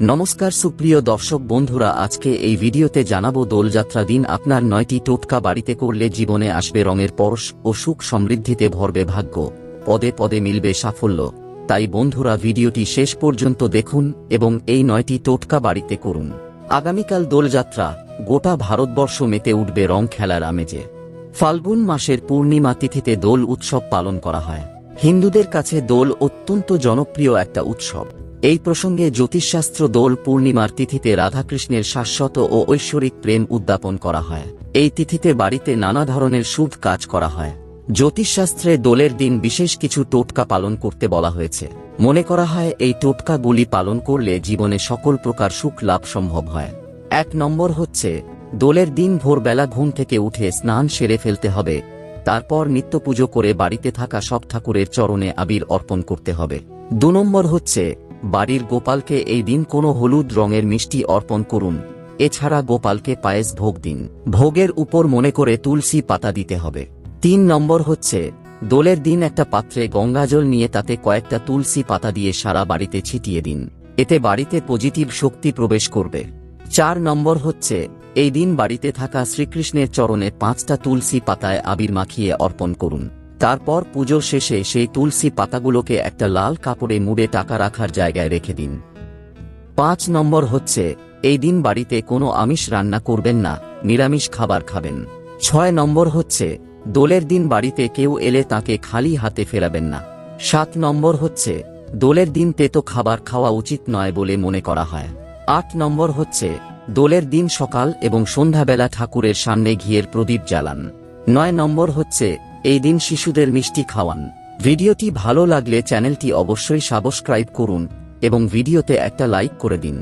নমস্কার সুপ্রিয় দর্শক বন্ধুরা, আজকে এই ভিডিওতে জানাব দোলযাত্রা দিন আপনার নয়টি টোটকা বাড়িতে করলে জীবনে আসবে রঙের পরশ ও সুখ সমৃদ্ধিতে ভরবে ভাগ্য। পদে পদে মিলবে সাফল্য। তাই বন্ধুরা, ভিডিওটি শেষ পর্যন্ত দেখুন এবং এই নয়টি টোটকা বাড়িতে করুন। আগামীকাল দোলযাত্রা, গোটা ভারতবর্ষ মেতে উঠবে রং খেলার আমেজে। ফাল্গুন মাসের পূর্ণিমা তিথিতে দোল উৎসব পালন করা হয়। হিন্দুদের কাছে দোল অত্যন্ত জনপ্রিয় একটা উৎসব। এই প্রসঙ্গে জ্যোতিষশাস্ত্র দোল পূর্ণিমার তিথিতে রাধাকৃষ্ণের শাশ্বত ও ঐশ্বরিক প্রেম উদ্যাপন করা হয়। এই তিথিতে বাড়িতে নানা ধরনের শুভ কাজ করা হয়। জ্যোতিষশাস্ত্রে দোলের দিন বিশেষ কিছু টোটকা পালন করতে বলা হয়েছে। মনে করা হয়, এই টোটকাগুলি পালন করলে জীবনে সকল প্রকার সুখ লাভ সম্ভব হয়। এক নম্বর হচ্ছে, দোলের দিন ভোরবেলা ঘুম থেকে উঠে স্নান সেরে ফেলতে হবে। তারপর নিত্য পুজো করে বাড়িতে থাকা সব ঠাকুরের চরণে আবির অর্পণ করতে হবে। দু নম্বর হচ্ছে বাড়ির গোপালকে এই দিন কোনো হলুদ রঙের মিষ্টি অর্পণ করুন। এছাড়া গোপালকে পায়েস ভোগ দিন। ভোগের উপর মনে করে তুলসী পাতা দিতে হবে। তিন নম্বর হচ্ছে, দোলের দিন একটা পাত্রে গঙ্গাজল নিয়ে তাতে কয়েকটা তুলসী পাতা দিয়ে সারা বাড়িতে ছিটিয়ে দিন। এতে বাড়িতে পজিটিভ শক্তি প্রবেশ করবে। চার নম্বর হচ্ছে, এই দিন বাড়িতে থাকা শ্রীকৃষ্ণের চরণে পাঁচটা তুলসী পাতায় আবির মাখিয়ে অর্পণ করুন। তারপর পুজোর শেষে সেই তুলসী পাতাগুলোকে একটা লাল কাপড়ে মুড়ে টাকা রাখার জায়গায় রেখে দিন। পাঁচ নম্বর হচ্ছে, এই দিন বাড়িতে কোনো আমিষ রান্না করবেন না, নিরামিষ খাবার খাবেন। ছয় নম্বর হচ্ছে, দোলের দিন বাড়িতে কেউ এলে তাকে খালি হাতে ফেরাবেন না। সাত নম্বর হচ্ছে, দোলের দিন তেতো খাবার খাওয়া উচিত নয় বলে মনে করা হয়। আট নম্বর হচ্ছে, দোলের দিন সকাল এবং সন্ধ্যাবেলা ঠাকুরের সামনে ঘিয়ের প্রদীপ জ্বালান। নয় নম্বর হচ্ছে এই দিন শিশুদের মিষ্টি খাওয়ান। ভিডিওটি ভালো লাগলে চ্যানেলটি অবশ্যই সাবস্ক্রাইব করুন এবং ভিডিওতে একটা লাইক করে দিন।